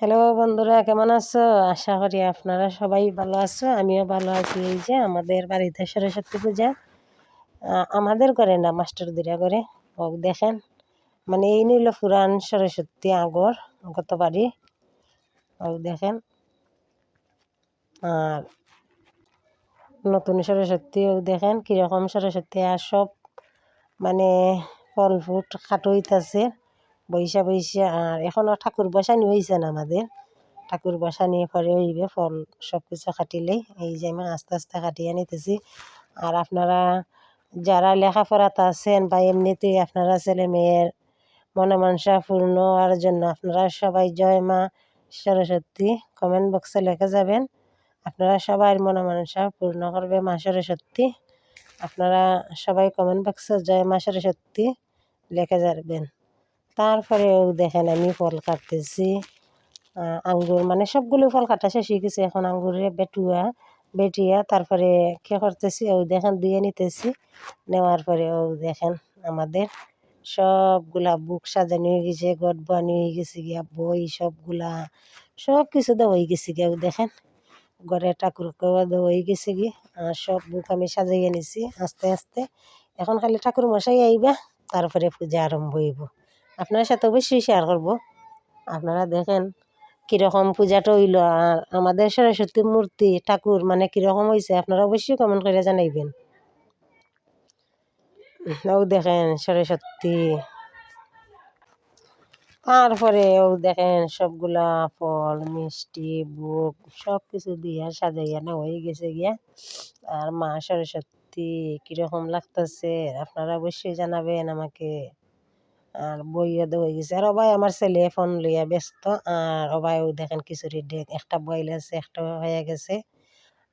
Hello বন্ধুরা, কেমন আছো? আশা করি আপনারা সবাই ভালো আছো। আমিও ভালো আছি। এই যে আমাদের বাড়িতে সরস্বতী পূজা। আমাদের করে না, মাস্টার দিরা করে ও দেখেন। মানে এই নিল পুরান সরস্বতী আগর গত বাড়ি ও দেখেন। আর নতুন সরস্বতী ও দেখেন কীরকম সরস্বতী। আর সব মানে ফল ফুট খাটো বৈশা বৈশা, আর এখনও ঠাকুর বসানি হয়েছে না আমাদের। ঠাকুর বসানি পরে হইবে ফল সব কিছু কাটিলেই এই যে আমি আস্তে আস্তে কাটিয়ে নিতেছি। আর আপনারা যারা লেখাপড়াতে আছেন বা এমনিতেই আপনারা ছেলে মেয়ের মনোমাংসা পূর্ণ হওয়ার জন্য আপনারা সবাই জয় মা সরস্বতী কমেন্ট বক্সে লিখে যাবেন। আপনারা সবাই মনোমাংসা পূর্ণ করবে মা সরস্বতী। আপনারা সবাই কমেন্ট বক্সে জয় মা সরস্বতী লিখে যাবেন। তারপরেও দেখেন আমি ফল কাটতেছি। আঙ্গুর মানে সবগুলো ফল কাটা শেষ হয়ে গেছে। এখন আঙ্গুরের বেটুয়া, বেটিয়া, তারপরে কে করতেছি? ও দেখেন দিয়ে নিতেছি। নেওয়ার পরে ও দেখেন আমাদের সবগুলা বুক সাজানো হয়ে গেছে গট বানি হয়ে গেছে গিয়া, বই সবগুলা সব কিছু দেওয়া হয়ে গেছে গিয়া দেখেন ঘরে ঠাকুরকেও দেওয়া হয়ে গেছে গিয়ে, আর সব বুক আমি সাজাইয়া নিছি আস্তে আস্তে। এখন খালি ঠাকুর মশাই আইবা, তারপরে পূজা আরম্ভ হইব। আপনার সাথে অবশ্যই শেয়ার করব। আপনারা দেখেন কীরকম পূজাটা হইল আর আমাদের সরস্বতী মূর্তি, ঠাকুর মানে কীরকম হয়েছে আপনারা অবশ্যই কমেন্ট করে জানাইবেন। ও দেখেন সরস্বতী। তারপরে ও দেখেন সবগুলা ফল, মিষ্টি বুক সব কিছু দিয়া সাজাইয়া না হয়ে গেছে গিয়া। আর মা সরস্বতী কীরকম লাগতেছে, আপনারা অবশ্যই জানাবেন আমাকে। আর বইও হয়ে গেছে। আর অবাই আমার ছেলে ফোন লইয়া ব্যস্ত। আর অবাইও দেখেন খিচুড়ি ডেক। একটা বয়েল আছে, একটা হয়ে গেছে।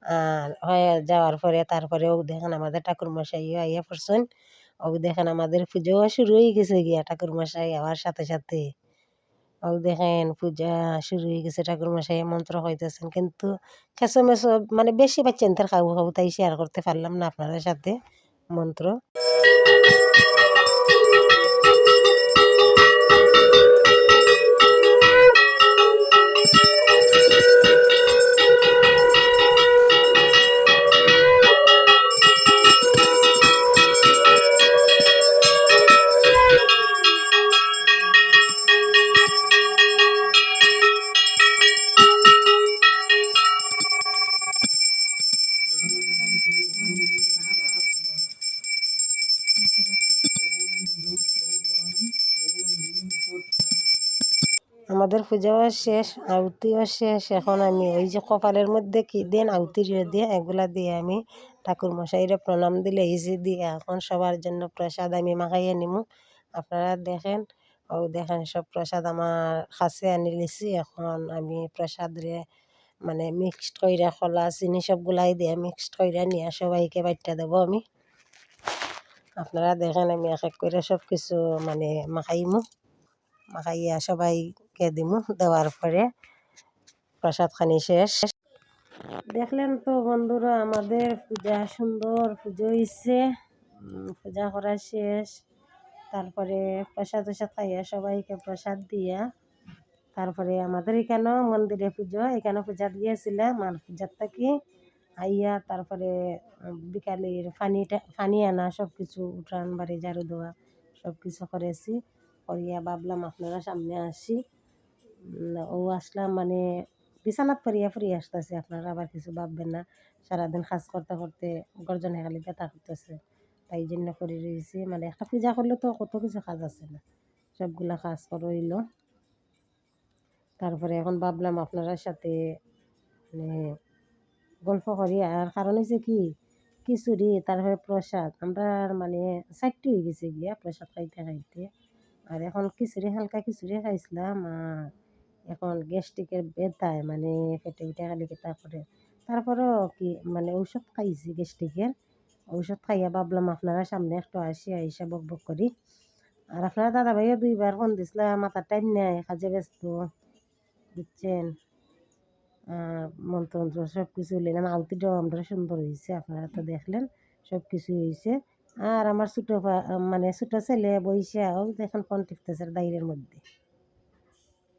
আর হয়ে যাওয়ার পরে তারপরে ও দেখেন আমাদের ঠাকুর মশাইও আইয়া পড়ছেন। ও দেখেন আমাদের পুজোও শুরু হয়ে গেছে গিয়া ঠাকুর মশাই আবার সাথে সাথে। ও দেখেন পূজা শুরু হয়ে গেছে ঠাকুর মশাই মন্ত্র হইতেছেন কিন্তু খেসো মেসো মানে বেশি বাচ্চা খাব খাব তাই শেয়ার করতে পারলাম না আপনাদের সাথে মন্ত্র। আমাদের পূজাও শেষ, আহুতিও শেষ। এখন আমি ওই যে কপালের মধ্যে কি দেন? আহুতির দিয়ে, এগুলা দিয়ে আমি ঠাকুর মশাইরে প্রণাম দিলে ইজি দিয়ে। এখন সবার জন্য প্রসাদ আমি মাখাইয়ে নিমু। আপনারা দেখেন, ও দেখেন সব প্রসাদ আমার কাছে আনি লিছি। এখন আমি প্রসাদ রে মানে মিক্সড কইরা কলা চিনি সবগুলাই দিয়ে মিক্সড কইরা নিয়ে সবাইকে বাট্টা দেবো আমি। আপনারা দেখেন আমি এক এক করে সব কিছু মানে মাখাইমু। মাখাইয়া সবাইকে দিমু দেওয়ার পরে। প্রসাদ খানি শেষ। দেখলেন তো বন্ধুরা, আমাদের পূজা সুন্দর পুজো হয়েছে পূজা করা শেষ। তারপরে প্রসাদ টসাদ খাইয়া সবাইকে প্রসাদ দিয়া। তারপরে আমাদের এখানেও মন্দিরে পুজো, এখানে পূজা দিয়েছিলাম আর পূজার থাকি। আইয়া তারপরে বিকালের পানিটা পানি আনা সব কিছু উঠান বাড়ি, ঝাড়ু দেওয়া সব কিছু করেছি। করিয়া ভাবলাম আপনারা সামনে আসি। ও আসলাম মানে বিছানাত পরিয়া ফুরিয়ে আসতেছে, আপনারা আবার কিছু ভাববেন না। সারাদিন কাজ করতে করতে গর্জনে খালি ব্যথা করতেছে। তাই জন্য করে রয়েছি মানে একটা পূজা করলে তো কত কিছু কাজ আছে না। সবগুলা কাজ করে হইল তারপরে এখন ভাবলাম আপনার সাথে মানে গল্প করি। আর কারণ হয়েছে কি, খিচুড়ি, তারপরে প্রসাদ। আমরা মানে চারটি হয়ে গেছে গিয়া প্রসাদ খাইতে খাইতে। আর এখন খিচুড়ি হালকা খিচুড়ি খাইছিলাম আর এখন গ্যাস্ট্রিকের ব্যথায় মানে পেটে উঠে খালি করে। তারপরেও কি মানে ঔষধ খাইছি গ্যাস্ট্রিকের। ঔষধ খাইয়া ভাবলাম আপনারা সামনে একটু আসি, আইসা বক বক করি। আর আপনারা দাদা ভাইয়া দুইবার ফোন দিছিলাম মাথার টাইম নেয় কাজে ব্যস্ত, বুঝছেন? মন্ত্র সব কিছু নিলাম আলতিটাও আমরা সুন্দর হয়েছে আপনারা তো দেখলেন সব কিছু হয়েছে আর আমার ছোটো মানে ছোটো ছেলে বইসা ও দেখেন ফোন টিপতেছে দাইরের মধ্যে।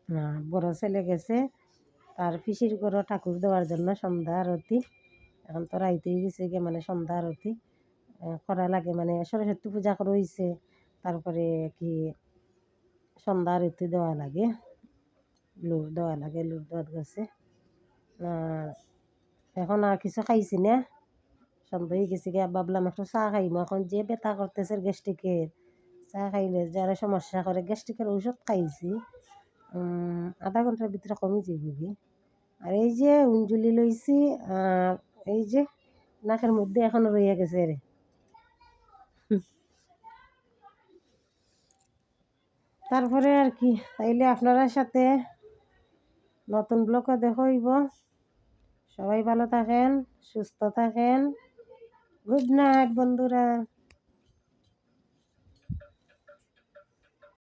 আর বড় ছেলে গেছে, তার পিসির ঘরও ঠাকুর দেওয়ার জন্য সন্ধ্যা আরতি। এখন তো রাইতেই গেছে গিয়ে মানে সন্ধ্যা আরতি। করা লাগে মানে সরস্বতী পূজা করা হয়েছে তারপরে কি সন্ধ্যা আরতি দেওয়া লাগে, লুর দেওয়া লাগে, লুর দেওয়ার গেছে এখন আর কিছু খাইছি না। সন্ধ্যা হয়ে গেছে গিয়ে ভাবলাম, একটু চা খাইমো। এখন যে ব্যথা করতেছে গ্যাস্ট্রিকের চা খাইলে যারা সমস্যা করে গ্যাস্ট্রিকের ঔষধ খাইছি। আধা ঘণ্টার ভিতরে কমে যাবে কি আর এই যে উঞ্জুলি লইছি, আর এই যে নাকের মধ্যে এখনও রইয়া গেছে রে। তারপরে আর কি, তাইলে আপনার সাথে নতুন ব্লগও দেখাইব সবাই ভালো থাকেন, সুস্থ থাকেন। গুড নাইট বন্ধুরা।